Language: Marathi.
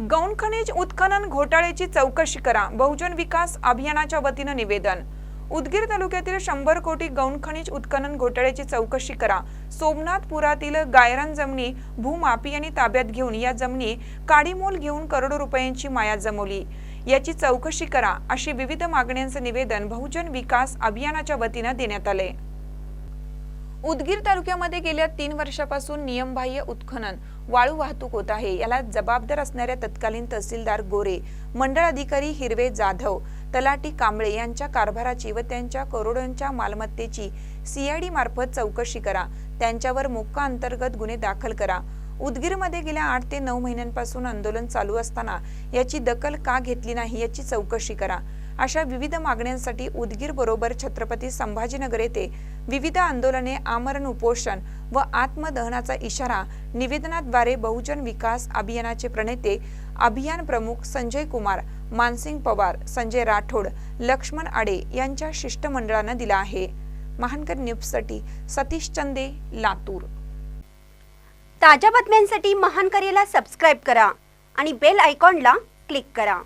गौण खनिज उत्खनन घोटाळ्याची चौकशी करा. बहुजन विकास अभियानाच्या वतीनं निवेदन. उदगीर तालुक्यातील शंभर कोटी गौण खनिज उत्खनन घोटाळ्याची चौकशी करा. सोमनाथपुरातील गायरान जमिनी आणि ताब्यात घेऊन या जमिनी काडीमोल घेऊन करोडो रुपयांची माया जमवली. याची चौकशी करा अशी विविध मागण्यांचं निवेदन बहुजन विकास अभियानाच्या वतीनं देण्यात आले उदगीर तालुक्यामध्ये गेल्या तीन वर्षापासून नियमबाह्य उत्खनन वाळू वाहतूक होत आहे. याला जबाबदार असणाऱ्या तत्कालीन तहसीलदार गोरे मंडळ अधिकारी हिरवे जाधव तलाटी कांबळे यांच्या कारभाराची व त्यांच्या करोडोंच्या मालमत्तेची सीआयडी मार्फत चौकशी करा. त्यांच्यावर मोक्का अंतर्गत गुन्हे दाखल करा. उदगीरमध्ये गेल्या आठ ते नऊ महिन्यांपासून आंदोलन चालू असताना याची दखल का घेतली नाही याची चौकशी करा. अशा विविध मागण्यांसाठी उदगीर बरोबर छत्रपती संभाजीनगर येथे विविध आंदोलने आमरण उपोषण व आत्मदहनाचा इशारा निवेदनाद्वारे बहुजन विकास अभियानाचे प्रणेते अभियान प्रमुख संजय कुमार मानसिंग पवार संजय राठोड लक्ष्मण आडे यांच्या शिष्टमंडळानं दिला आहे. महानकर न्यूजसाठी सतीश चंदे लातूर. ताज्या बातम्यांसाठी महान सबस्क्राईब करा आणि बेल आयकॉनला क्लिक करा.